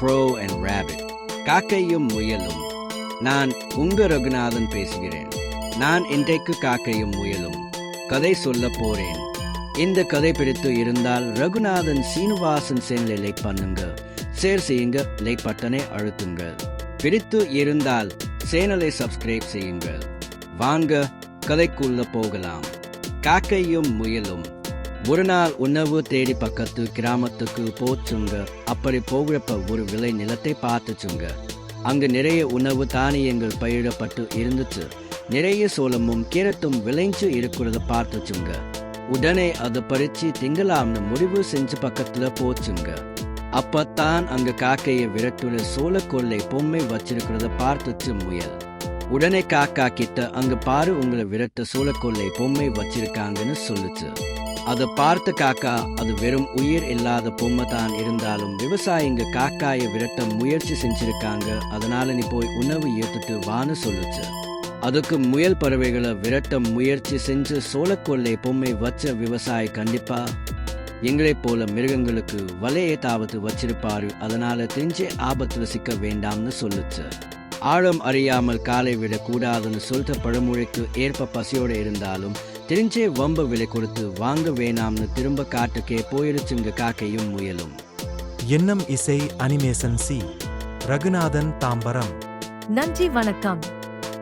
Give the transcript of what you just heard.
crow and rabbit காக்கையும் முயலும். நான் உங்க ரகுநாதன் பேசுகிறேன். நான் இன்றைக்கு காக்கையும் முயலும். கதை சொல்ல போறேன். இந்த கதை பிடித்து இருந்தால் ரகுநாதன் சீனிவாசன் சேனலை லைக் பண்ணுங்க. ஷேர் செய்யுங்க லைக் பட்டனை அழுத்துங்க. பிடித்து இருந்தால் சேனலை சப்ஸ்கிரைப் செய்யுங்கள் வாங்க கதைக்குள்ள போகலாம். காக்கையும் முயலும். ஒரு நாள் உணவு தேடி பக்கத்து கிராமத்துக்கு போச்சுங்க. அப்படி போகிறப்ப ஒரு விளை நிலத்தை பார்த்துச்சுங்க. அங்கு நிறைய உணவு தானியங்கள் பயிரிடப்பட்டு இருந்துச்சு. நிறைய சோளமும் கீரத்தும் விளைஞ்சு இருக்கிறத பார்த்துச்சுங்க. உடனே அதை பறிச்சு திங்கலாம்னு முடிவு செஞ்சு பக்கத்துல போச்சுங்க. அப்பத்தான் அங்க காக்கையை விரட்டுற கொள்ளை பொம்மை வச்சிருக்கிறத பார்த்துச்சு முயல். உடனே காக்கா கிட்ட அங்க பாரு உங்களை விரட்ட சோளக்கொல்லை பொம்மை வச்சிருக்காங்கன்னு சொல்லுச்சு. அதை பார்த்த காக்கா அது வெறும் உயிர் இல்லாத பொம்மை தான் இருந்தாலும் விவசாயிங்க காக்காயை விரட்ட முயற்சி செஞ்சிருக்காங்க. அதனால நீ போய் உணவு ஏத்துட்டு வான்னு சொல்லுச்சு. அதுக்கு முயல் பறவைகளை விரட்ட முயற்சி செஞ்சு சோளக்கொள்ளை பொம்மை வச்ச விவசாயி கண்டிப்பா எங்களைப் போல மிருகங்களுக்கு வலையை தாவத்து வச்சிருப்பாரு. அதனால தெரிஞ்சே ஆபத்துல சிக்க வேண்டாம்னு சொல்லுச்சு. ஆழம் அறியாமல் காலை விட கூடாதுன்னு சொல்லிட்ட பழமொழிக்கு ஏற்ப பசியோட இருந்தாலும் தெரிஞ்சே வம்ப விலை கொடுத்து வாங்க வேணாம்னு திரும்ப காட்டுக்கே போயிருச்சுங்க காக்கையும் முயலும். எண்ணம் இசை அனிமேசன் சி. ரகுநாதன் தாம்பரம். நன்றி வணக்கம்.